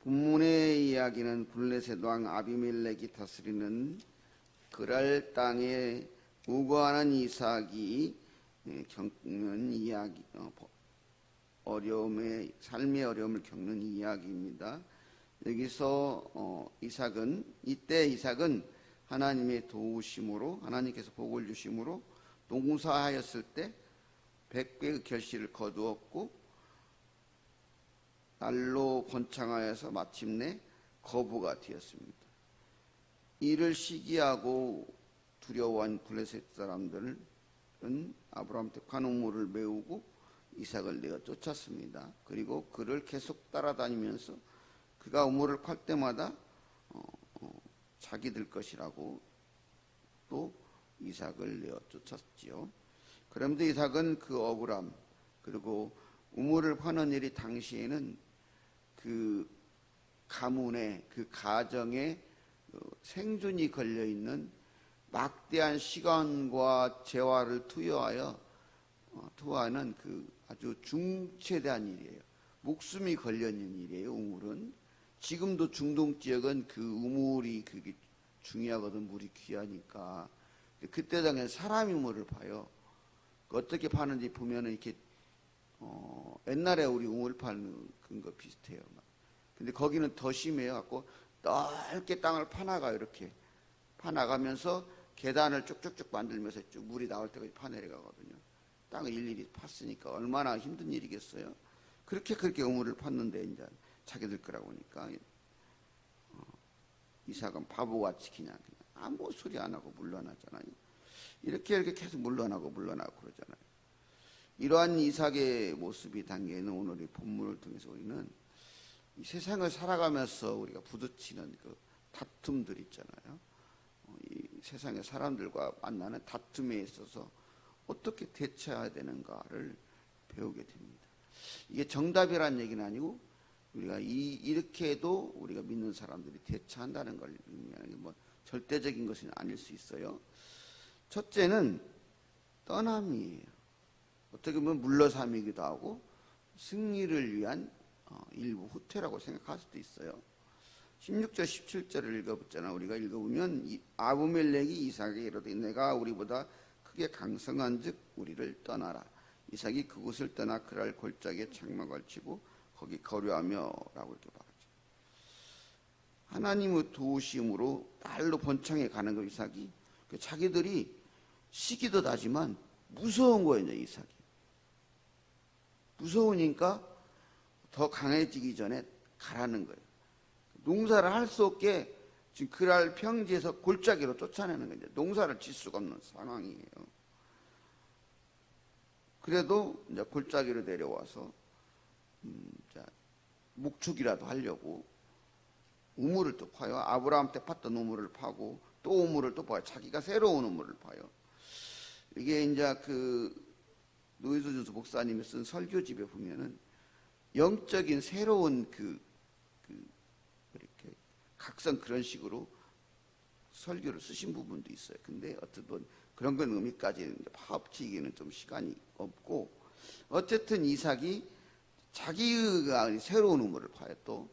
본문의 이야기는 블레셋 왕 아비멜렉이 다스리는 그랄 땅에 우거하는 이삭이 예, 겪는 이야기, 어, 버- 어려움의 삶의 어려움을 겪는 이야기입니다. 여기서 어, 이삭은 이때 이삭은 하나님의 도우심으로 하나님께서 복을 주심으로 농사하였을 때 백배의 결실을 거두었고 날로 번창하여서 마침내 거부가 되었습니다. 이를 시기하고 두려워한 블레셋 사람들은 아브라함한테 관우물을 메우고 이삭을 내어 쫓았습니다. 그리고 그를 계속 따라다니면서 그가 우물을 팔 때마다 어, 어, 자기들 것이라고 또 이삭을 내어 쫓았지요. 그런데 이삭은 그 억울함 그리고 우물을 파는 일이 당시에는 그 가문의 그 가정에 어, 생존이 걸려 있는 막대한 시간과 재화를 투여하여 어, 투하는 그 아주 중체대한 일이에요. 목숨이 걸려 있는 일이에요. 우물은 지금도 중동 지역은 그 우물이 그게 중요하거든 물이 귀하니까 그때 당에 사람이 우물을 파요. 그 어떻게 파는지 보면은 이렇게 어, 옛날에 우리 우물 파는 그런 거 비슷해요. 막. 근데 거기는 더 심해요. 갖고 넓게 땅을 파나가 이렇게 파나가면서 계단을 쭉쭉쭉 만들면서 쭉 물이 나올 때까지 파내려가거든요. 땅을 일일이 팠으니까 얼마나 힘든 일이겠어요. 그렇게 그렇게 우물을 팠는데 이제 자기들 거라고 하니까 어, 이삭은 바보같이 그냥, 그냥 아무 소리 안 하고 물러나잖아요. 이렇게 이렇게 계속 물러나고 물러나고 그러잖아요. 이러한 이삭의 모습이 담겨 있는 오늘의 본문을 통해서 우리는 이 세상을 살아가면서 우리가 부딪히는 그 다툼들 있잖아요. 어, 이 세상의 사람들과 만나는 다툼에 있어서 어떻게 대처해야 되는가를 배우게 됩니다. 이게 정답이라는 얘기는 아니고 우리가 이, 이렇게 해도 우리가 믿는 사람들이 대처한다는 걸 의미하는 뭐 절대적인 것은 아닐 수 있어요. 첫째는 떠남이에요. 어떻게 보면 물러삼이기도 하고 승리를 위한 어, 일부 후퇴라고 생각할 수도 있어요. 16절 17절을 읽어봤잖아. 우리가 읽어보면 이 아브멜렉이 이삭에게 이르되 내가 우리보다 크게 강성한즉 우리를 떠나라. 이삭이 그곳을 떠나 그랄 골짜기에 장막을 치고 거기 거류하며라고 이렇게 말하죠. 하나님의 도우심으로 날로 번창해 가는 거 이삭이 그 자기들이 시기도 나지만 무서운 거예요 이삭이 무서우니까 더 강해지기 전에 가라는 거예요. 농사를 할 수 없게 지금 그랄 평지에서 골짜기로 쫓아내는 거죠. 농사를 질 수가 없는 상황이에요. 그래도 이제 골짜기로 내려와서 음, 자, 목축이라도 하려고 우물을 또 파요. 아브라함 때 팠던 우물을 파고 또 우물을 또 파요. 자기가 새로운 우물을 파요. 이게 이제 그 노이즈 준수 목사님이 쓴 설교집에 보면은 영적인 새로운 그, 그 이렇게 각성 그런 식으로 설교를 쓰신 부분도 있어요. 근데 어쨌든 그런 건 의미까지 파업치기는 좀 시간이 없고 어쨌든 이삭이 자기가 새로운 우물을 파요 또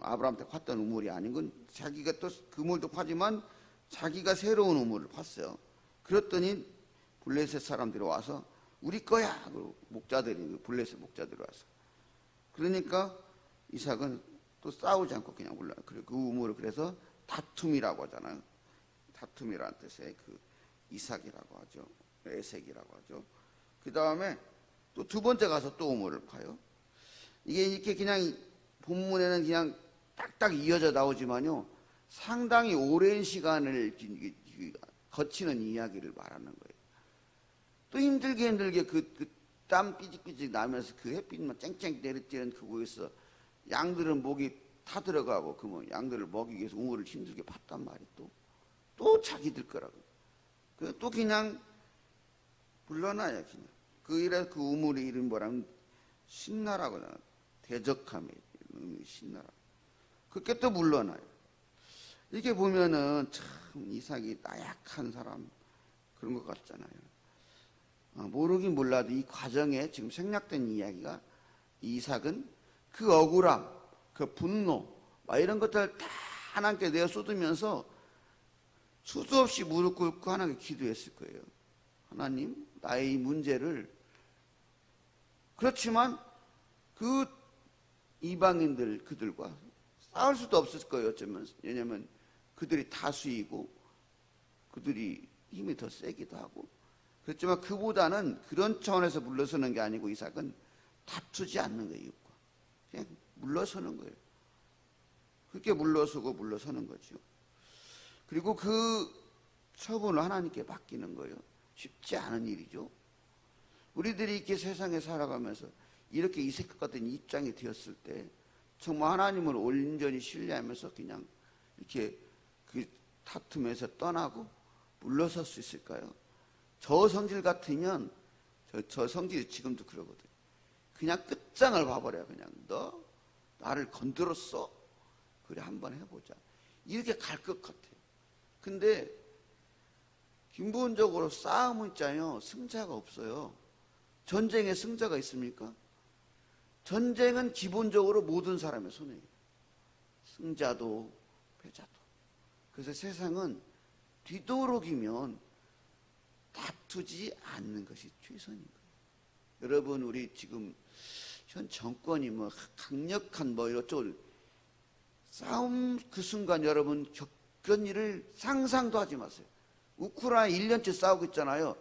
아브라함 때 팠던 우물이 아닌 건 자기가 또 그물도 파지만 자기가 새로운 우물을 팠어요. 그랬더니 블레셋 사람들이 와서 우리 거야. 그리고 목자들이 블레셋 목자들이 와서 그러니까 이삭은 또 싸우지 않고 그냥 올라. 그래 그 우물을 그래서 다툼이라고 하잖아요. 다툼이라는 뜻의 그 이삭이라고 하죠. 에색이라고 하죠. 그 다음에 또 두 번째 가서 또 우물을 파요. 이게 이렇게 그냥 본문에는 그냥 딱딱 이어져 나오지만요. 상당히 오랜 시간을 거치는 이야기를 말하는 거예요. 또 힘들게 힘들게 그, 땀 삐직삐직 나면서 그 햇빛만 쨍쨍 내리쬐는 그 곳에서 양들은 목이 타 들어가고 그 뭐 양들을 먹이기 위해서 우물을 힘들게 팠단 말이 또. 또 자기들 거라고. 그 또 그냥 불러놔요, 그냥. 그 이래 그 우물의 이름 뭐라면 신나라고 하잖아. 대적함의 신나라. 그렇게 또 물러나요. 이렇게 보면은 참 이삭이 나약한 사람 그런 것 같잖아요. 어, 모르긴 몰라도 이 과정에 지금 생략된 이야기가 이삭은 그 억울함, 그 분노, 막 이런 것들을 다 하나님께 내어 쏟으면서 수도 없이 무릎 꿇고 하나님께 기도했을 거예요. 하나님, 나의 이 문제를 그렇지만 그 이방인들 그들과 싸울 수도 없을 거예요. 어쩌면 왜냐하면 그들이 다수이고 그들이 힘이 더 세기도 하고 그렇지만 그보다는 그런 차원에서 물러서는 게 아니고 이삭은 다투지 않는 거예요. 그냥 물러서는 거예요. 그렇게 물러서고 물러서는 거죠. 그리고 그 처분을 하나님께 맡기는 거예요. 쉽지 않은 일이죠. 우리들이 이렇게 세상에 살아가면서 이렇게 이색 같은 입장이 되었을 때 정말 하나님을 온전히 신뢰하면서 그냥 이렇게 그 다툼에서 떠나고 물러설 수 있을까요? 저 성질 같으면 저, 저 성질이 지금도 그러거든요. 그냥 끝장을 봐버려요. 그냥 너 나를 건드렸어? 그래 한번 해보자. 이렇게 갈 것 같아요. 근데 기본적으로 싸움은 있잖아요. 승자가 없어요. 전쟁에 승자가 있습니까? 전쟁은 기본적으로 모든 사람의 손해예요. 승자도 패자도. 그래서 세상은 뒤도록이면 다투지 않는 것이 최선인 거예요. 여러분 우리 지금 현 정권이 뭐 강력한 뭐 이것저것 싸움 그 순간 여러분 겪은 일을 상상도 하지 마세요. 우크라이나 1년째 싸우고 있잖아요.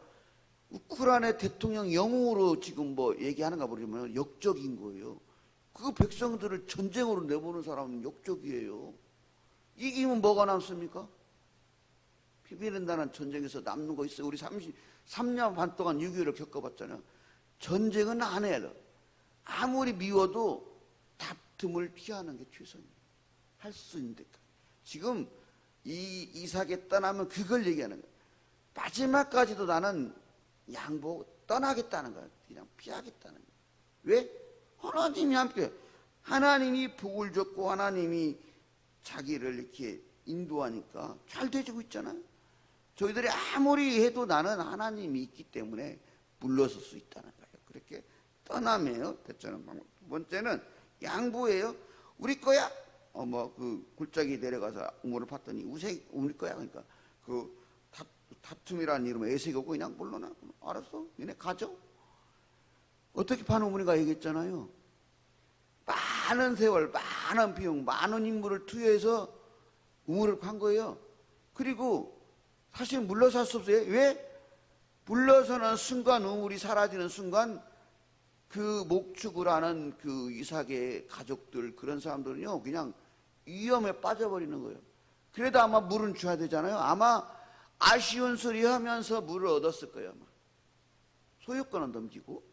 우크라이나 대통령 영웅으로 지금 뭐 얘기하는가 모르지만 역적인 거예요. 그 백성들을 전쟁으로 내보는 사람은 역적이에요. 이기면 뭐가 남습니까? 피비린다는 전쟁에서 남는 거 있어요. 우리 30, 3년 반 동안 6.25를 겪어봤잖아요. 전쟁은 안 해요. 아무리 미워도 다툼을 피하는 게 최선이에요. 할 수 있는 데까지. 지금 이 이삭에 떠나면 그걸 얘기하는 거예요. 마지막까지도 나는 양보 떠나겠다는 거예요. 그냥 피하겠다는 거예요. 왜? 하나님이 함께 하나님이 복을 줬고 하나님이 자기를 이렇게 인도하니까 잘 돼지고 있잖아요. 저희들이 아무리 해도 나는 하나님이 있기 때문에 물러설 수 있다는 거예요. 그렇게 떠나매요. 대처는 방법. 두 번째는 양보예요. 우리 거야. 어 뭐 그 굴짝이 내려가서 우물을 팠더니 우색 우리 거야. 그러니까 그 다, 다툼이라는 이름의 애색이 오고 그냥 물러나. 알았어. 얘네 가져. 어떻게 파는 우리가 얘기했잖아요. 많은 세월, 많은 비용, 많은 인물을 투여해서 우물을 판 거예요. 그리고 사실 물러설 수 없어요. 왜? 물러서는 순간 우물이 사라지는 순간 그 목축을 하는 그 이삭의 가족들 그런 사람들은요 그냥 위험에 빠져버리는 거예요. 그래도 아마 물은 줘야 되잖아요. 아마 아쉬운 소리 하면서 물을 얻었을 거예요. 아마. 소유권은 넘기고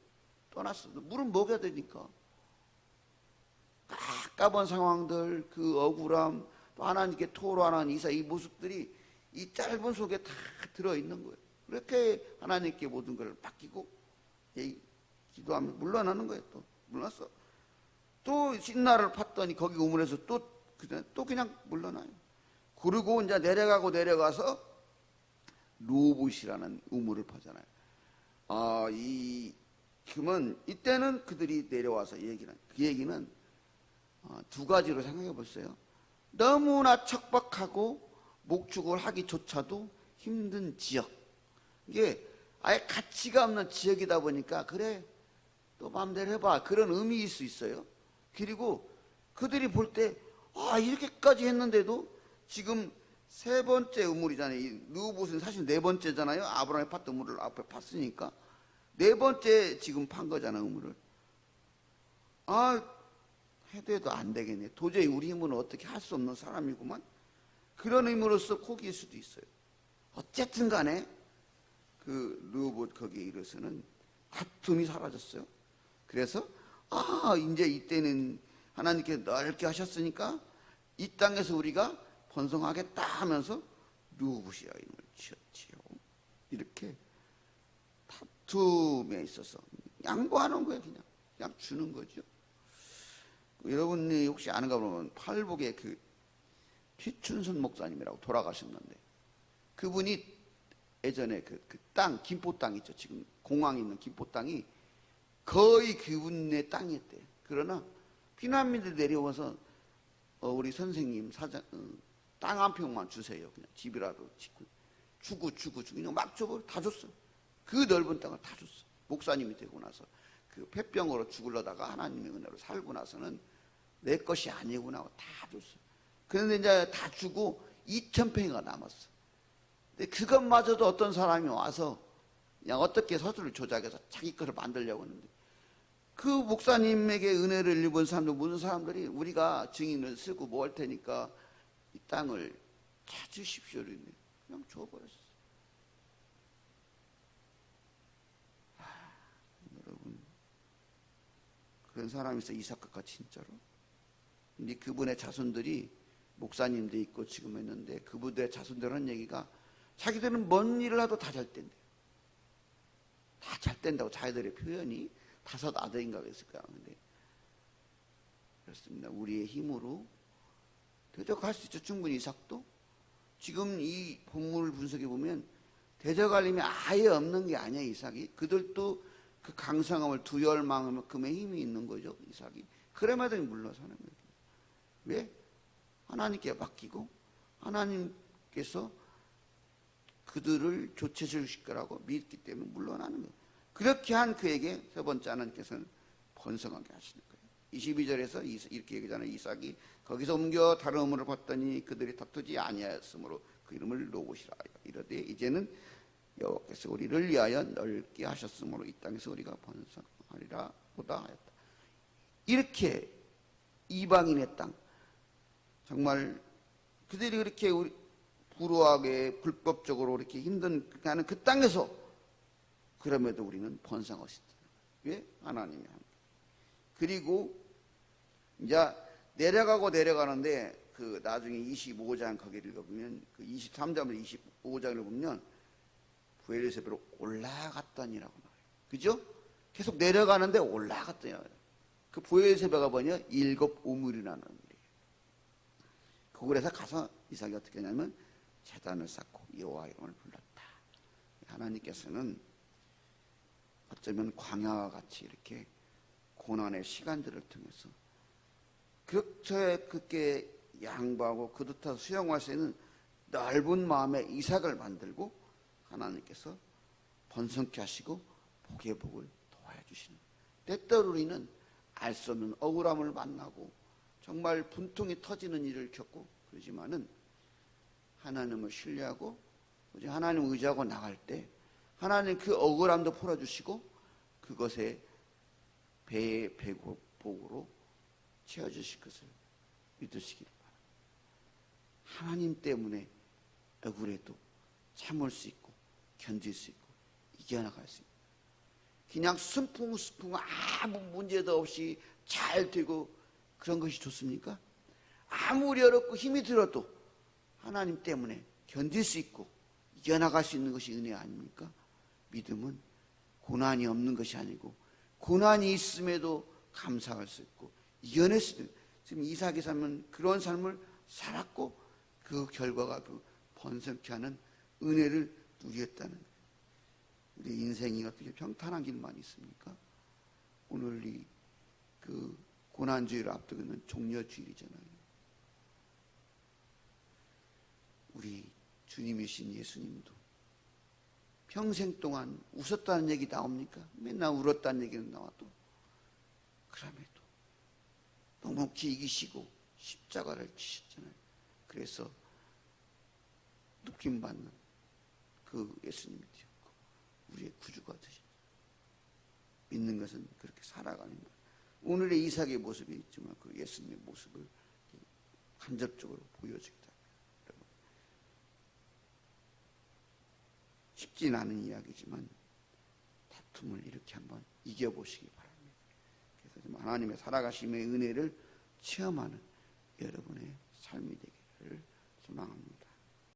떠났어. 물은 먹여야 되니까. 가까운 상황들, 그 억울함, 또 하나님께 토로하는 이사 이 모습들이 이 짧은 속에 다 들어있는 거예요. 그렇게 하나님께 모든 걸 맡기고 예, 기도하면 물러나는 거예요. 또 물러났어. 또 신나를 팠더니 거기 우물에서 또 그냥 또 그냥 물러나요. 그리고 이제 내려가고 내려가서 로봇이라는 우물을 파잖아요. 아, 이 그러면 이때는 그들이 내려와서 얘기는 그 얘기는 어, 두 가지로 생각해 보세요. 너무나 척박하고 목축을 하기조차도 힘든 지역. 이게 아예 가치가 없는 지역이다 보니까 그래 또 마음대로 해봐 그런 의미일 수 있어요. 그리고 그들이 볼 때 아 이렇게까지 했는데도 지금 세 번째 우물이잖아요. 이 누봇은 사실 네 번째잖아요. 아브라함이 팠던 우물을 앞에 팠으니까 네 번째 지금 판 거잖아요. 우물을. 아 해도 해도 안 되겠네. 도저히 우리 힘으로 어떻게 할 수 없는 사람이구만. 그런 의미로서 코기일 수도 있어요. 어쨌든 간에 그 르봇 거기에 이르서는 다툼이 사라졌어요. 그래서 아 이제 이때는 하나님께 넓게 하셨으니까 이 땅에서 우리가 번성하겠다 하면서 르봇이야 이름을 지었지요. 이렇게 다툼에 있어서 양보하는 거예요 그냥 그냥 주는 거죠. 여러분이 혹시 아는가 보면 팔복의 그 최춘선 목사님이라고 돌아가셨는데 그분이 예전에 그, 그 땅, 김포 땅 있죠. 지금 공항에 있는 김포 땅이 거의 그분의 땅이었대. 그러나 피난민들 내려와서 어, 우리 선생님 사장 어, 땅한 평만 주세요. 그냥 집이라도 짓고 주고 주고 주고 그냥 막 줘버려 다 줬어. 그 넓은 땅을 다 줬어. 목사님이 되고 나서 그 폐병으로 죽을려다가 하나님의 은혜로 살고 나서는 내 것이 아니구나 하고 다 줬어. 그런데 이제 다 주고 2천 평이가 남았어. 근데 그것마저도 어떤 사람이 와서 그냥 어떻게 서술을 조작해서 자기 것을 만들려고 하는데 그 목사님에게 은혜를 입은 사람들 무슨 사람들이 우리가 증인을 쓰고 뭐 할 테니까 이 땅을 찾으십시오. 그냥 줘버렸어. 아, 여러분 그런 사람이 있어 이삭과 진짜로. 근데 그분의 자손들이 목사님도 있고 지금 했는데 그분들의 자손들 한 얘기가 자기들은 뭔 일을 하도 다 잘 된대. 다잘 된다고 자기들의 표현이 다섯 아들인가 그랬을 거야. 근데 그렇습니다. 우리의 힘으로 대적할 수 있죠. 충분히 이삭도. 지금 이 본문을 분석해 보면 대적할림이 아예 없는 게 아니야 이삭이. 그들도 그 강성함을 두열만큼의 힘이 있는 거죠 이삭이. 그럼에도 물러서는 거예요. 왜? 하나님께 맡기고 하나님께서 그들을 조치해 주실 거라고 믿기 때문에 물러나는 거예요. 그렇게 한 그에게 세 번째 하나님께서는 번성하게 하시는 거예요. 22절에서 이렇게 얘기하잖아요. 이삭이 거기서 옮겨 다른 우물을 봤더니 그들이 다투지 아니하였으므로 그 이름을 노고시라 이러되 이제는 여호와께서 우리를 위하여 넓게 하셨으므로 이 땅에서 우리가 번성하리라 보다 하였다. 이렇게 이방인의 땅 정말 그들이 그렇게 불우하게 불법적으로 이렇게 힘든 하는 그 땅에서 그럼에도 우리는 있다. 왜? 하나님이 함께. 그리고 이제 내려가고 내려가는데 그 나중에 25장 거기를 읽어보면 그 23장부터 25장을 보면 부엘세베로 올라갔더니라고 말해요. 그죠? 계속 내려가는데 올라갔더니 그 부엘세베가 뭐냐? 일곱 우물이라는 그곳에서 가서 이삭이 어떻게 하냐면 재단을 쌓고 여호와 이름을 불렀다. 하나님께서는 어쩌면 광야와 같이 이렇게 고난의 시간들을 통해서 그렇게 그렇게 양보하고 그듯한 수용할 수 있는 넓은 마음의 이삭을 만들고 하나님께서 번성케 하시고 복의 복을 도와주시는 주시는 때때로 우리는 알 수 없는 억울함을 만나고 정말 분통이 터지는 일을 겪고 그러지만은 하나님을 신뢰하고 하나님 의지하고 나갈 때 하나님 그 억울함도 풀어주시고 그것에 배의 배고복으로 채워주실 것을 믿으시길 바랍니다. 하나님 때문에 억울해도 참을 수 있고 견딜 수 있고 이겨나갈 수 있고 그냥 순풍순풍 아무 문제도 없이 잘 되고 그런 것이 좋습니까? 아무리 어렵고 힘이 들어도 하나님 때문에 견딜 수 있고 이겨나갈 수 있는 것이 은혜 아닙니까? 믿음은 고난이 없는 것이 아니고 고난이 있음에도 감사할 수 있고 이겨낼 수 있는 지금 이삭의 삶은 그런 삶을 살았고 그 결과가 그 번성케 하는 은혜를 거예요. 우리 인생이 어떻게 평탄한 길만 있습니까? 오늘 이그 고난주의를 앞두고 있는 종려주일이잖아요. 우리 주님이신 예수님도 평생 동안 웃었다는 얘기 나옵니까? 맨날 울었다는 얘기는 나와도 그럼에도 너무 기이시고 십자가를 지셨잖아요. 그래서 느낌 받는 그 예수님이 되었고 우리의 구주가 되셨죠. 믿는 것은 그렇게 살아가는 거예요. 오늘의 이삭의 모습이 있지만 그 예수님의 모습을 간접적으로 보여주기다. 쉽진 않은 이야기지만 다툼을 이렇게 한번 이겨보시기 바랍니다. 그래서 좀 하나님의 살아가심의 은혜를 체험하는 여러분의 삶이 되기를 소망합니다.